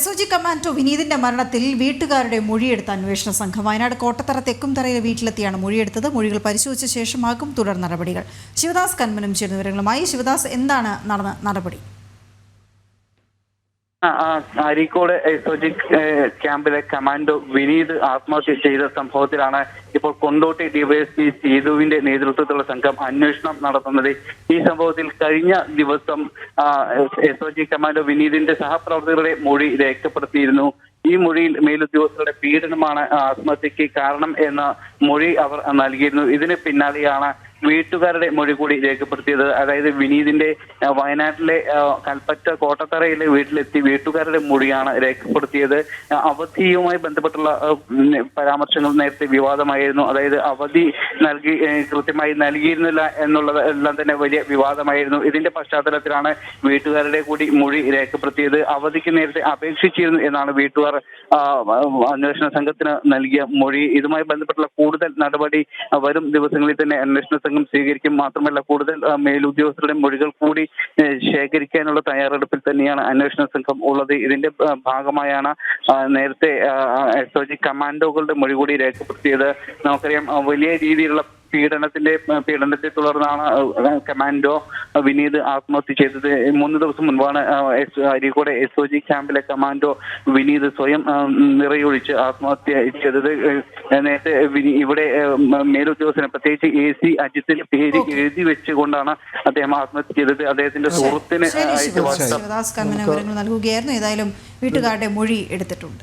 S O G commando വിനീതിന്റെ മരണത്തിൽ വീട്ടുകാരുടെ മൊഴിയെടുത്ത അന്വേഷണ സംഘം വയനാട് കോട്ടത്തറ തെക്കുംതറയിലെ വീട്ടിലെത്തിയാണ് മൊഴിയെടുത്തത്. മൊഴികൾ പരിശോധിച്ച ശേഷമാകും തുടർ നടപടികൾ. ശിവദാസ് കന്മനും ചേരുന്ന വിവരങ്ങളുമായി. ശിവദാസ് എന്താണ് നടന്ന നടപടി? അരീക്കോട് എക്സോജിക് ക്യാമ്പിലെ കമാൻഡോ വിനീത് ആത്മഹത്യ ചെയ്ത സംഭവത്തിലാണ് ഇപ്പോൾ കൊണ്ടോട്ടി ഡിവൈഎസ്പി സീതുവിന്റെ നേതൃത്വത്തിലുള്ള സംഘം അന്വേഷണം നടത്തുന്നത്. ഈ സംഭവത്തിൽ കഴിഞ്ഞ ദിവസം എസ്ഒജി കമാൻഡോ വിനീതിന്റെ സഹപ്രവർത്തകരുടെ മൊഴി രേഖപ്പെടുത്തിയിരുന്നു. ഈ മൊഴിയിൽ മേലുദ്യോഗസ്ഥരുടെ പീഡനമാണ് ആത്മഹത്യക്ക് കാരണം എന്ന മൊഴി അവർ നൽകിയിരുന്നു. ഇതിന് പിന്നാലെയാണ് വീട്ടുകാരുടെ മൊഴി കൂടി രേഖപ്പെടുത്തിയത് അതായത് വിനീതിന്റെ വയനാട്ടിലെ കൽപ്പറ്റ കോട്ടത്തറയിലെ വീട്ടിലെത്തി വീട്ടുകാരുടെ മൊഴിയാണ് രേഖപ്പെടുത്തിയത്. അവധിയുമായി ബന്ധപ്പെട്ടുള്ള പരാമർശങ്ങൾ നേരത്തെ വിവാദമായിരുന്നു. അതായത് അവധി നൽകി കൃത്യമായി നൽകിയിരുന്നില്ല എന്നുള്ളത് എല്ലാം തന്നെ വലിയ വിവാദമായിരുന്നു. ഇതിന്റെ പശ്ചാത്തലത്തിലാണ് വീട്ടുകാരുടെ കൂടി മൊഴി രേഖപ്പെടുത്തിയത്. അവധിക്ക് നേരത്തെ അപേക്ഷിച്ചിരുന്നു എന്നാണ് വീട്ടുകാർ അന്വേഷണ സംഘത്തിന് നൽകിയ മൊഴി. ഇതുമായി ബന്ധപ്പെട്ടുള്ള കൂടുതൽ നടപടി വരും ദിവസങ്ങളിൽ തന്നെ അന്വേഷണ സംഘം സ്വീകരിക്കും. മാത്രമല്ല കൂടുതൽ മേലുദ്യോഗസ്ഥരുടെ മൊഴികൾ കൂടി ശേഖരിക്കാനുള്ള തയ്യാറെടുപ്പിൽ തന്നെയാണ് അന്വേഷണ സംഘം ഉള്ളത്. ഇതിന്റെ ഭാഗമായാണ് നേരത്തെ എസ് ഒ ജി കമാൻഡോകളുടെ മൊഴി കൂടി രേഖപ്പെടുത്തിയത്. നമുക്കറിയാം വലിയ രീതിയിലുള്ള പീഡനത്തിന്റെ പീഡനത്തെ തുടർന്നാണ് കമാൻഡോ വിനീത് ആത്മഹത്യ ചെയ്തത്. മൂന്ന് ദിവസം മുൻപാണ് അരീക്കോട് എസ് ഒ ജി ക്യാമ്പിലെ കമാൻഡോ വിനീത് സ്വയം നിറയൊഴിച്ച് ആത്മഹത്യ ചെയ്തത്. നേരത്തെ ഇവിടെ മേലുദ്യോഗസ്ഥനെ പ്രത്യേകിച്ച് എ സി അജിത്തിന്റെ പേര് എഴുതി വെച്ചുകൊണ്ടാണ് അദ്ദേഹം ആത്മഹത്യ ചെയ്തത്. അദ്ദേഹത്തിന്റെ സുഹൃത്തിന് അയച്ച വാട്സാപ്പ് നൽകുകയായിരുന്നു. ഏതായാലും വീട്ടുകാരുടെ മൊഴി എടുത്തിട്ടുണ്ട്.